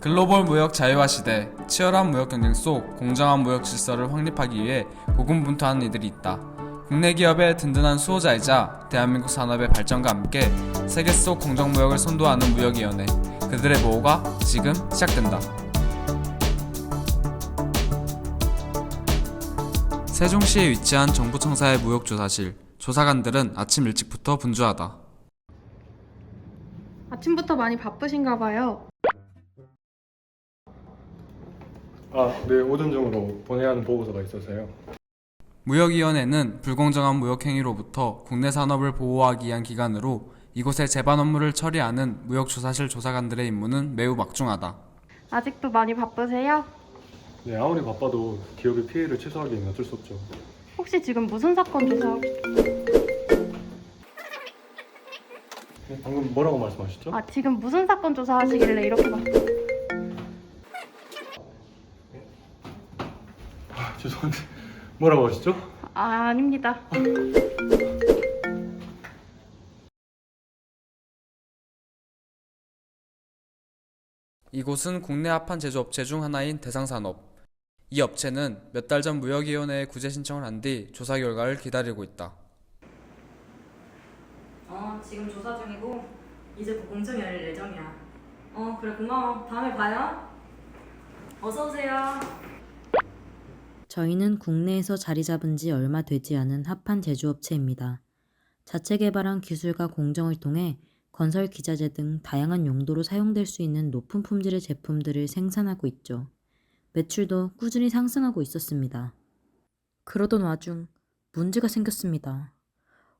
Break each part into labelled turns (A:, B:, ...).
A: 글로벌 무역 자유화 시대, 치열한 무역 경쟁 속 공정한 무역 질서를 확립하기 위해 고군분투하는 이들이 있다. 국내 기업의 든든한 수호자이자 대한민국 산업의 발전과 함께 세계 속 공정 무역을 선도하는 무역위원회, 그들의 모호가 지금 시작된다. 세종시에 위치한 정부청사의 무역조사실, 조사관들은 아침 일찍부터 분주하다.
B: 아침부터 많이 바쁘신가 봐요.
C: 아, 네, 오전 중으로 보내야 하는 보고서가 있어서요.
A: 무역위원회는 불공정한 무역행위로부터 국내 산업을 보호하기 위한 기관으로 이곳의 재반 업무를 처리하는 무역조사실 조사관들의 임무는 매우 막중하다.
B: 아직도 많이 바쁘세요?
C: 네, 아무리 바빠도 기업의 피해를 최소화하기는 어쩔 수 없죠.
B: 혹시 지금 무슨 사건 조사?
C: 네, 방금 뭐라고 말씀하셨죠?
B: 아 지금 무슨 사건 조사하시길래 이렇게 바...
C: 아, 죄송한데 뭐라고 하셨죠?
B: 아 아닙니다.
A: 이곳은 국내 합한 제조업체 중 하나인 대상산업. 이 업체는 몇 달 전 무역위원회에 구제 신청을 한 뒤 조사 결과를 기다리고 있다.
D: 어, 지금 조사 중이고 이제 곧 공청 열릴 예정이야. 어, 그래 고마워. 다음에 봐요. 어서 오세요.
E: 저희는 국내에서 자리 잡은 지 얼마 되지 않은 합한 제조업체입니다. 자체 개발한 기술과 공정을 통해 건설 기자재 등 다양한 용도로 사용될 수 있는 높은 품질의 제품들을 생산하고 있죠. 매출도 꾸준히 상승하고 있었습니다. 그러던 와중 문제가 생겼습니다.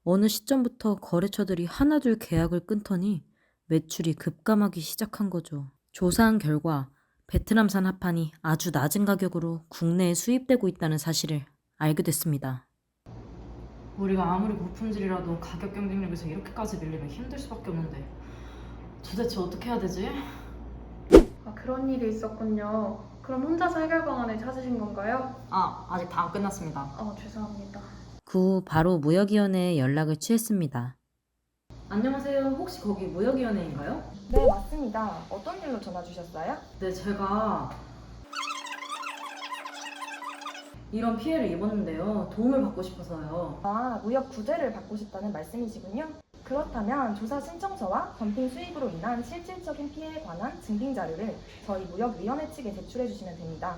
E: 어느 시점부터 거래처들이 하나둘 계약을 끊더니 매출이 급감하기 시작한 거죠. 조사한 결과 베트남산 합판이 아주 낮은 가격으로 국내에 수입되고 있다는 사실을 알게 됐습니다.
D: 우리가 아무리 고품질이라도 가격 경쟁력에서 이렇게까지 밀리면 힘들 수밖에 없는데 도대체 어떻게 해야 되지?
B: 아 그런 일이 있었군요. 그럼 혼자서 해결 방안을 찾으신 건가요?
D: 아, 아직 다 안 끝났습니다.
B: 어 죄송합니다.
E: 그 후 바로 무역위원회에 연락을 취했습니다.
D: 안녕하세요. 혹시 거기 무역위원회인가요?
F: 네, 맞습니다. 어떤 일로 전화 주셨어요?
D: 네, 제가 이런 피해를 입었는데요. 도움을 받고 싶어서요.
F: 아, 무역 구제를 받고 싶다는 말씀이시군요. 그렇다면 조사 신청서와 덤핑 수입으로 인한 실질적인 피해에 관한 증빙 자료를 저희 무역위원회 측에 제출해 주시면 됩니다.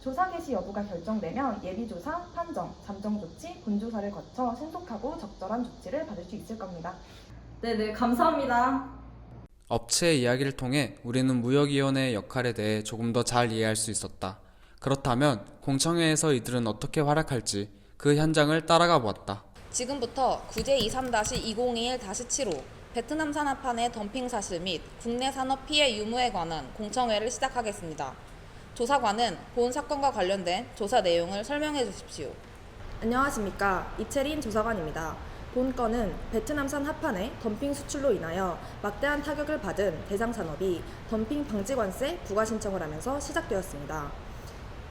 F: 조사 개시 여부가 결정되면 예비조사, 판정, 잠정 조치, 본조사를 거쳐 신속하고 적절한 조치를 받을 수 있을 겁니다.
D: 네네, 감사합니다.
A: 업체의 이야기를 통해 우리는 무역위원회의 역할에 대해 조금 더 잘 이해할 수 있었다. 그렇다면 공청회에서 이들은 어떻게 활약할지 그 현장을 따라가 보았다.
G: 지금부터 구제 23-2021-7호 베트남 산업판의 덤핑 사실 및 국내 산업 피해 유무에 관한 공청회를 시작하겠습니다. 조사관은 본 사건과 관련된 조사 내용을 설명해 주십시오.
F: 안녕하십니까. 이채린 조사관입니다. 본 건은 베트남산 합판의 덤핑 수출로 인하여 막대한 타격을 받은 대상 산업이 덤핑 방지 관세 부과 신청을 하면서 시작되었습니다.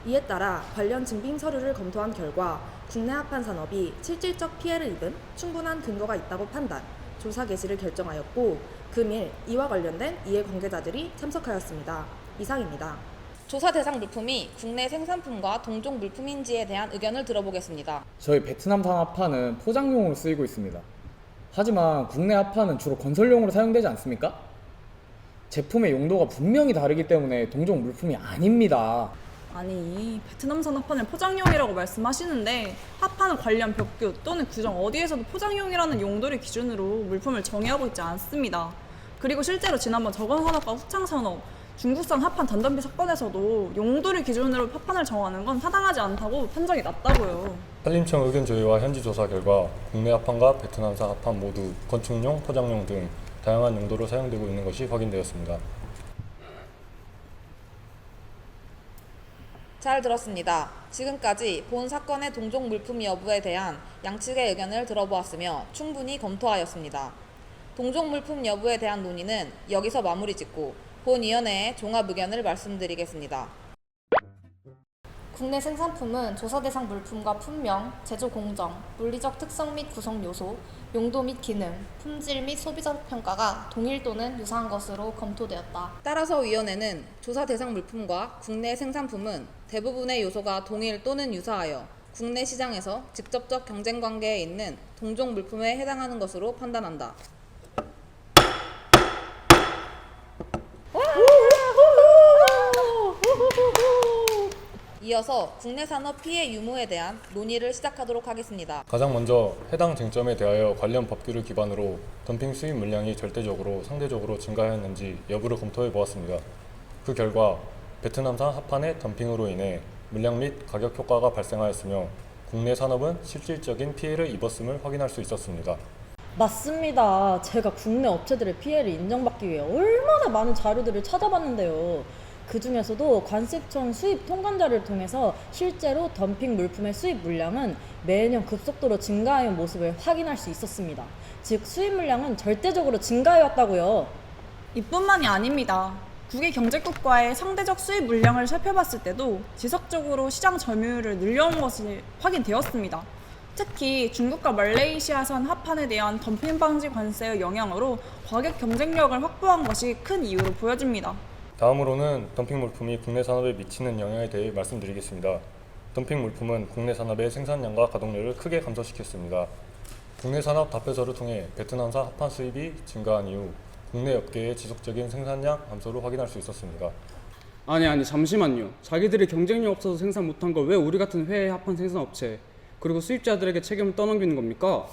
F: 이에 따라 관련 증빙 서류를 검토한 결과 국내 합판 산업이 실질적 피해를 입은 충분한 근거가 있다고 판단, 조사 개시를 결정하였고 금일 이와 관련된 이해 관계자들이 참석하였습니다. 이상입니다.
G: 조사 대상 물품이 국내 생산품과 동종 물품인지에 대한 의견을 들어보겠습니다.
H: 저희 베트남산 합판은 포장용으로 쓰이고 있습니다. 하지만 국내 합판은 주로 건설용으로 사용되지 않습니까? 제품의 용도가 분명히 다르기 때문에 동종 물품이 아닙니다.
I: 아니 베트남산 합판을 포장용이라고 말씀하시는데 합판 관련 벽규 또는 규정 어디에서도 포장용이라는 용도를 기준으로 물품을 정의하고 있지 않습니다. 그리고 실제로 지난번 저건 산업과 후창 산업 중국산 합판 단단비 사건에서도 용도를 기준으로 합판을 정하는 건 타당하지 않다고 판정이 났다고요.
C: 산림청 의견 조회와 현지 조사 결과 국내 합판과 베트남산 합판 모두 건축용, 포장용 등 다양한 용도로 사용되고 있는 것이 확인되었습니다.
G: 잘 들었습니다. 지금까지 본 사건의 동종 물품 여부에 대한 양측의 의견을 들어보았으며 충분히 검토하였습니다. 동종 물품 여부에 대한 논의는 여기서 마무리 짓고 본위원회의 종합 의견을 말씀드리겠습니다.
J: 국내 생산품은 조사 대상 물품과 품명, 제조 공정, 물리적 특성 및 구성 요소, 용도 및 기능, 품질 및 소비적 평가가 동일 또는 유사한 것으로 검토되었다.
G: 따라서 위원회는 조사 대상 물품과 국내 생산품은 대부분의 요소가 동일 또는 유사하여 국내 시장에서 직접적 경쟁 관계에 있는 동종 물품에 해당하는 것으로 판단한다. 이어서 국내 산업 피해 유무에 대한 논의를 시작하도록 하겠습니다.
C: 가장 먼저 해당 쟁점에 대하여 관련 법규를 기반으로 덤핑 수입 물량이 절대적으로 상대적으로 증가하였는지 여부를 검토해 보았습니다. 그 결과 베트남산 합판의 덤핑으로 인해 물량 및 가격 효과가 발생하였으며 국내 산업은 실질적인 피해를 입었음을 확인할 수 있었습니다.
K: 맞습니다. 제가 국내 업체들의 피해를 인정받기 위해 얼마나 많은 자료들을 찾아봤는데요. 그 중에서도 관세청 수입 통관자를 통해서 실제로 덤핑 물품의 수입 물량은 매년 급속도로 증가하는 모습을 확인할 수 있었습니다. 즉 수입 물량은 절대적으로 증가해 왔다고요.
I: 이뿐만이 아닙니다. 국외 경제국과의 상대적 수입 물량을 살펴봤을 때도 지속적으로 시장 점유율을 늘려온 것이 확인되었습니다. 특히 중국과 말레이시아산 합판에 대한 덤핑 방지 관세의 영향으로 가격 경쟁력을 확보한 것이 큰 이유로 보여집니다.
C: 다음으로는 덤핑 물품이 국내 산업에 미치는 영향에 대해 말씀드리겠습니다. 덤핑 물품은 국내 산업의 생산량과 가동률을 크게 감소시켰습니다. 국내 산업 답회서를 통해 베트남산 합판 수입이 증가한 이후 국내 업계의 지속적인 생산량 감소를 확인할 수 있었습니다.
A: 아니 아니 잠시만요. 자기들이 경쟁력 없어서 생산 못한 걸 왜 우리 같은 회의 합한 생산업체 그리고 수입자들에게 책임을 떠넘기는 겁니까?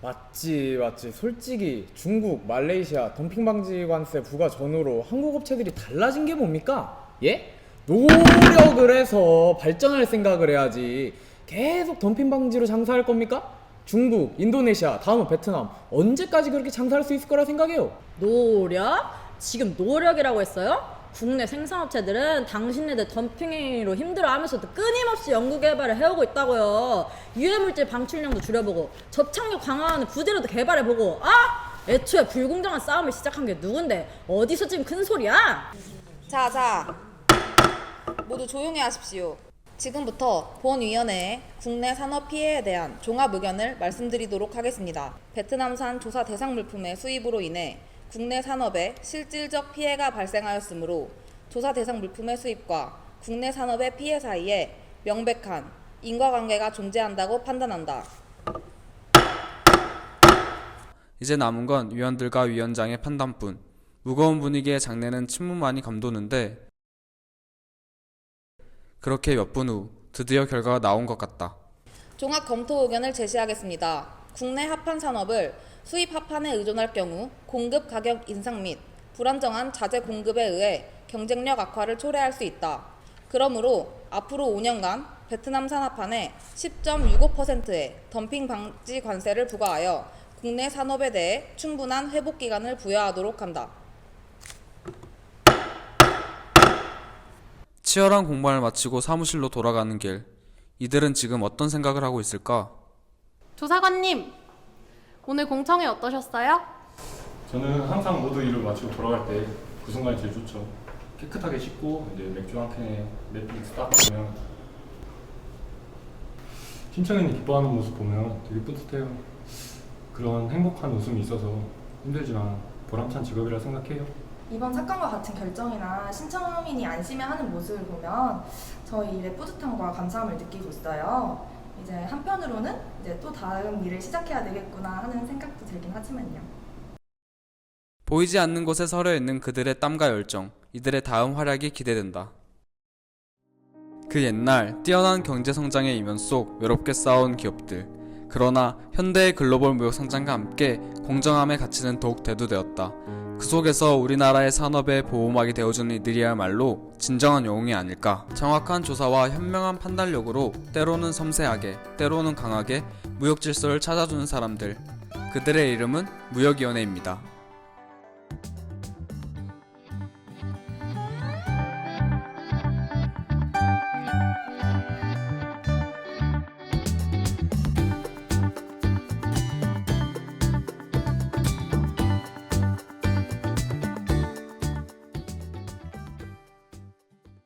H: 맞지 맞지. 솔직히 중국 말레이시아 덤핑 방지 관세 부과 전후로 한국 업체들이 달라진 게 뭡니까? 예? 노력을 해서 발전할 생각을 해야지. 계속 덤핑 방지로 장사할 겁니까? 중국 인도네시아 다음은 베트남. 언제까지 그렇게 장사할 수 있을 거라 생각해요?
K: 노력? 지금 노력이라고 했어요? 국내 생산업체들은 당신네들 덤핑 행위로 힘들어하면서도 끊임없이 연구 개발을 해오고 있다고요. 유해물질 방출량도 줄여보고 접착력 강화하는 부대로도 개발해보고 아! 애초에 불공정한 싸움을 시작한 게 누군데 어디서 지금 큰 소리야?
G: 자, 자. 모두 조용히 하십시오. 지금부터 본위원회의 국내 산업 피해에 대한 종합 의견을 말씀드리도록 하겠습니다. 베트남산 조사 대상 물품의 수입으로 인해 국내 산업에 실질적 피해가 발생하였으므로 조사 대상 물품의 수입과 국내 산업의 피해 사이에 명백한 인과관계가 존재한다고 판단한다.
A: 이제 남은 건 위원들과 위원장의 판단뿐. 무거운 분위기의 장례는 침묵만이 감도는데 그렇게 몇 분 후 드디어 결과가 나온 것 같다.
G: 종합 검토 의견을 제시하겠습니다. 국내 합판 산업을 수입 합판에 의존할 경우 공급 가격 인상 및 불안정한 자재 공급에 의해 경쟁력 악화를 초래할 수 있다. 그러므로 앞으로 5년간 베트남산 합판에 10.65%의 덤핑 방지 관세를 부과하여 국내 산업에 대해 충분한 회복 기간을 부여하도록 한다.
A: 치열한 공방을 마치고 사무실로 돌아가는 길. 이들은 지금 어떤 생각을 하고 있을까?
B: 조사관님, 오늘 공청회 어떠셨어요?
C: 저는 항상 모두 일을 마치고 돌아갈 때 그 순간이 제일 좋죠. 깨끗하게 씻고 이제 맥주 한 캔에 넷플릭스 딱 보면 신청인이 기뻐하는 모습 보면 되게 뿌듯해요. 그런 행복한 웃음이 있어서 힘들지만 보람찬 직업이라 생각해요.
F: 이번 사건과 같은 결정이나 신청인이 안심해 하는 모습을 보면 저희 일의 뿌듯함과 감사함을 느끼고 있어요. 이제 한편으로는 이제 또 다음 일을 시작해야 되겠구나 하는 생각도 들긴 하지만요.
A: 보이지 않는 곳에 서려 있는 그들의 땀과 열정, 이들의 다음 활약이 기대된다. 그 옛날 뛰어난 경제 성장의 이면 속 외롭게 싸운 기업들. 그러나 현대의 글로벌 무역 성장과 함께 공정함의 가치는 더욱 대두되었다. 그 속에서 우리나라의 산업의 보호막이 되어주는 이들이야말로 진정한 영웅이 아닐까. 정확한 조사와 현명한 판단력으로 때로는 섬세하게, 때로는 강하게 무역 질서를 찾아주는 사람들. 그들의 이름은 무역위원회입니다.